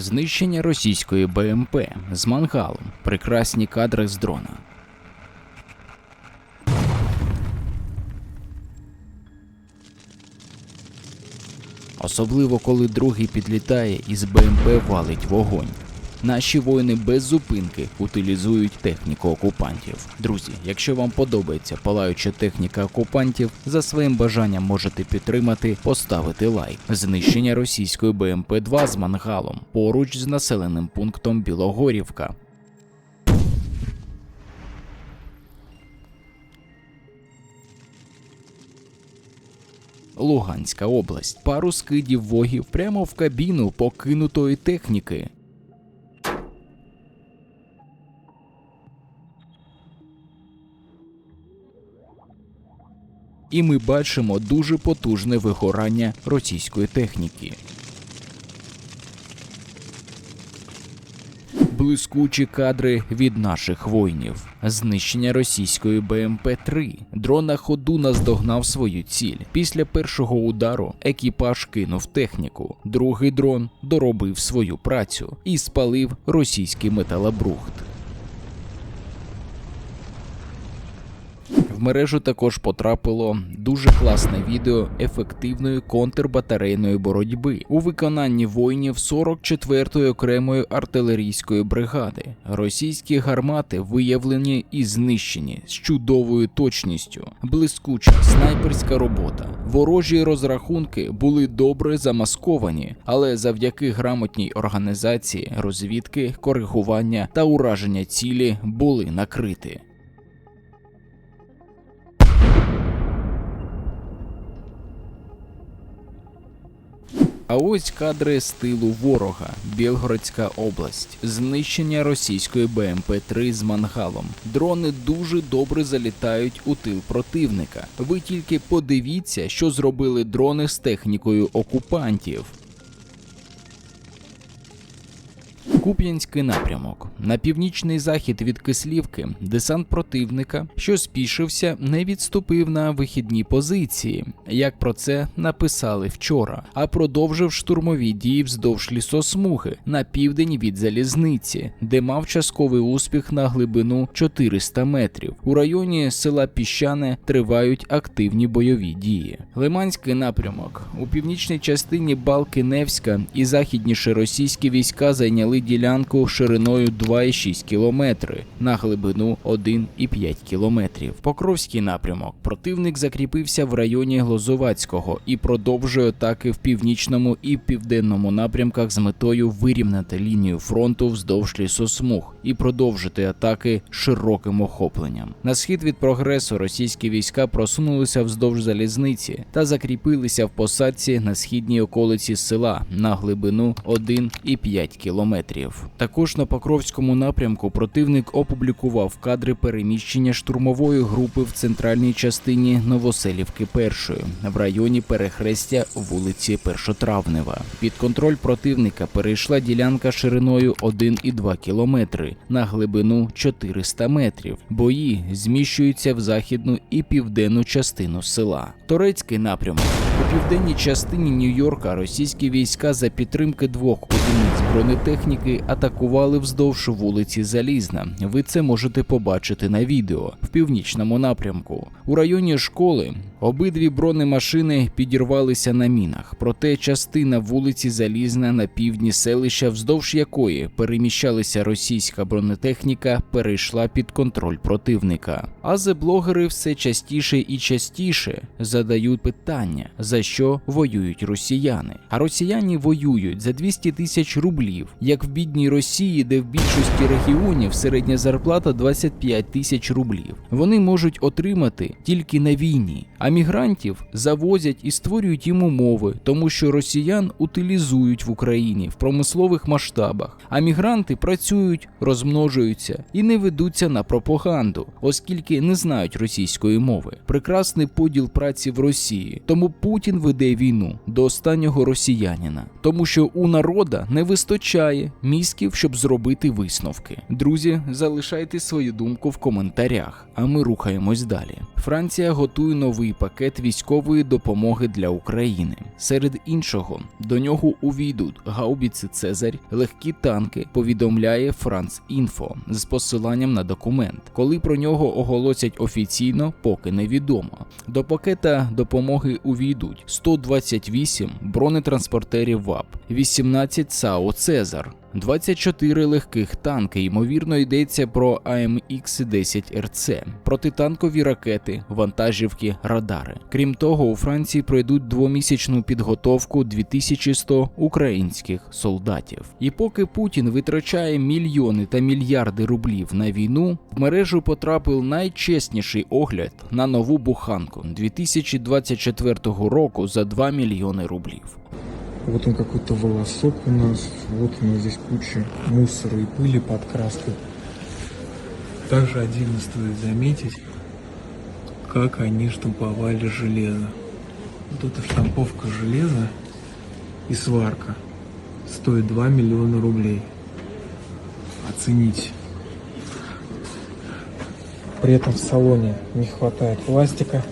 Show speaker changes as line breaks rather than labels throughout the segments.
Знищення російської БМП з мангалом. Прекрасні кадри з дрона. Особливо коли другий підлітає і з БМП валить вогонь. Наші воїни без зупинки утилізують техніку окупантів. Друзі, якщо вам подобається палаюча техніка окупантів, за своїм бажанням можете підтримати, поставити лайк. Знищення російської БМП-2 з мангалом поруч з населеним пунктом Білогорівка. Луганська область. Пару скидів вогів прямо в кабіну покинутої техніки. І ми бачимо дуже потужне вигорання російської техніки. Блискучі кадри від наших воїнів. Знищення російської БМП-3. Дрон на ходу наздогнав свою ціль. Після першого удару екіпаж кинув техніку. Другий дрон доробив свою працю і спалив російський металобрухт. В мережу також потрапило дуже класне відео ефективної контрбатарейної боротьби у виконанні воїнів 44-ї окремої артилерійської бригади. Російські гармати виявлені і знищені з чудовою точністю, блискуча снайперська робота. Ворожі розрахунки були добре замасковані, але завдяки грамотній організації розвідки, коригування та ураження цілі були накриті. А ось кадри з тилу ворога, Білгородська область, знищення російської БМП-3 з мангалом. Дрони дуже добре залітають у тил противника. Ви тільки подивіться, що зробили дрони з технікою окупантів. Куп'янський напрямок на північний захід від Кислівки десант противника, що спішився, не відступив на вихідні позиції, як про це написали вчора, а продовжив штурмові дії вздовж лісосмуги на південь від залізниці, де мав частковий успіх на глибину 400 метрів. У районі села Піщане тривають активні бойові дії. Лиманський напрямок у північній частині Балки Невська і західніше російські війська зайняли ділянку шириною 2,6 км на глибину 1,5 км. Покровський напрямок. Противник закріпився в районі Глозовацького і продовжує атаки в північному і південному напрямках з метою вирівняти лінію фронту вздовж лісосмуг і продовжити атаки широким охопленням. На схід від прогресу російські війська просунулися вздовж залізниці та закріпилися в посадці на східній околиці села на глибину 1,5 кілометрів. Також на Покровському напрямку противник опублікував кадри переміщення штурмової групи в центральній частині Новоселівки першої в районі перехрестя вулиці Першотравнева. Під контроль противника перейшла ділянка шириною 1,2 кілометри на глибину 400 метрів. Бої зміщуються в західну і південну частину села. Торецький напрямок у південній частині Нью-Йорка російські війська за підтримки двох одиниць бронетехніки атакували вздовж вулиці Залізна. Ви це можете побачити на відео в північному напрямку. У районі школи обидві бронемашини підірвалися на мінах, проте частина вулиці Залізна на півдні селища, вздовж якої переміщалася російська бронетехніка, перейшла під контроль противника. Азе-блогери все частіше і частіше задають питання, за що воюють росіяни. А росіяни воюють за 200 тисяч рублів, як в бідній Росії, де в більшості регіонів середня зарплата 25 тисяч рублів. Вони можуть отримати тільки на війні, а мігрантів завозять і створюють їм умови, тому що росіян утилізують в Україні в промислових масштабах, а мігранти працюють, розмножуються і не ведуться на пропаганду, оскільки не знають російської мови. Прекрасний поділ праці в Росії, тому Путін веде війну до останнього росіянина, тому що у народа не вистачає вистачає мізків, щоб зробити висновки. Друзі, залишайте свою думку в коментарях, а ми рухаємось далі. Франція готує новий пакет військової допомоги для України. Серед іншого до нього увійдуть гаубіці Цезарь, легкі танки. Повідомляє Франц Інфо з посиланням на документ. Коли про нього оголосять офіційно, поки невідомо. До пакета допомоги увійдуть 128 бронетранспортерів ВАП, 18 САУ Цезар. 24 легких танки, ймовірно, йдеться про АМХ-10 РЦ, протитанкові ракети, вантажівки, радари. Крім того, у Франції пройдуть двомісячну підготовку 2100 українських солдатів. І поки Путін витрачає мільйони та мільярди рублів на війну, в мережу потрапив найчесніший огляд на нову буханку 2024 року за 2 мільйони рублів.
Вот он какой-то волосок у нас. Вот у нас здесь куча мусора и пыли под краской. Также отдельно стоит заметить, как они штамповали железо. Вот эта штамповка железа и сварка стоит 2 миллиона рублей. Оцените. При этом в салоне не хватает пластика.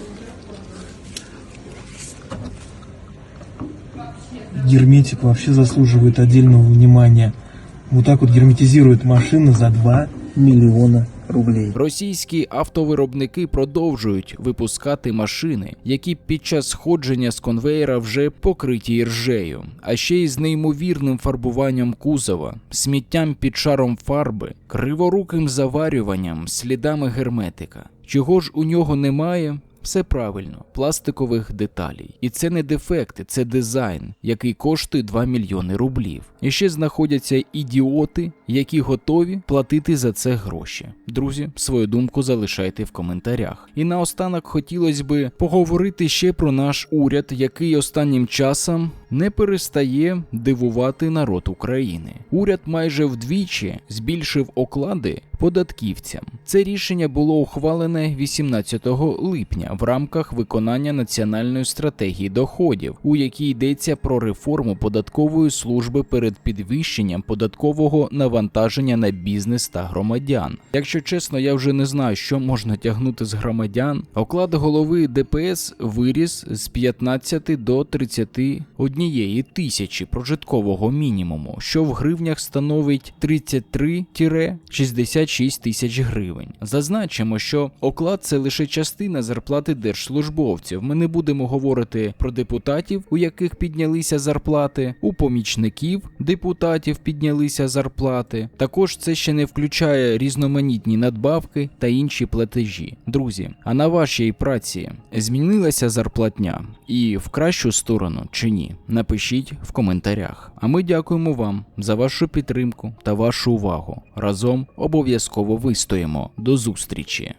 Герметик вообще заслуживает отдельного внимания. Вот так вот герметизирует машины за 2 миллиона рублей.
Російські автовиробники продовжують випускати машини, які під час сходження з конвеєра вже покриті іржею, а ще й з неймовірним фарбуванням кузова, сміттям під шаром фарби, криворуким заварюванням, слідами герметика. Чого ж у нього немає? Все правильно, пластикових деталей. І це не дефекти, це дизайн, який коштує 2 мільйони рублів. І ще знаходяться ідіоти, які готові платити за це гроші. Друзі, свою думку залишайте в коментарях. І наостанок хотілося би поговорити ще про наш уряд, який останнім часом не перестає дивувати народ України. Уряд майже вдвічі збільшив оклади податківцям. Це рішення було ухвалене 18 липня в рамках виконання національної стратегії доходів, у якій йдеться про реформу податкової служби перед підвищенням податкового навантаження на бізнес та громадян. Якщо чесно, я вже не знаю, що можна тягнути з громадян. Оклад голови ДПС виріс з 15 до 31 тисячі прожиткового мінімуму, що в гривнях становить 33-66 тисяч гривень. Зазначимо, що оклад це лише частина зарплати держслужбовців. Ми не будемо говорити про депутатів, у яких піднялися зарплати, у помічників депутатів піднялися зарплати. Також це ще не включає різноманітні надбавки та інші платежі. Друзі, а на вашій праці змінилася зарплатня і в кращу сторону чи ні? Напишіть в коментарях. А ми дякуємо вам за вашу підтримку та вашу увагу. Разом обов'язково вистоїмо. До зустрічі!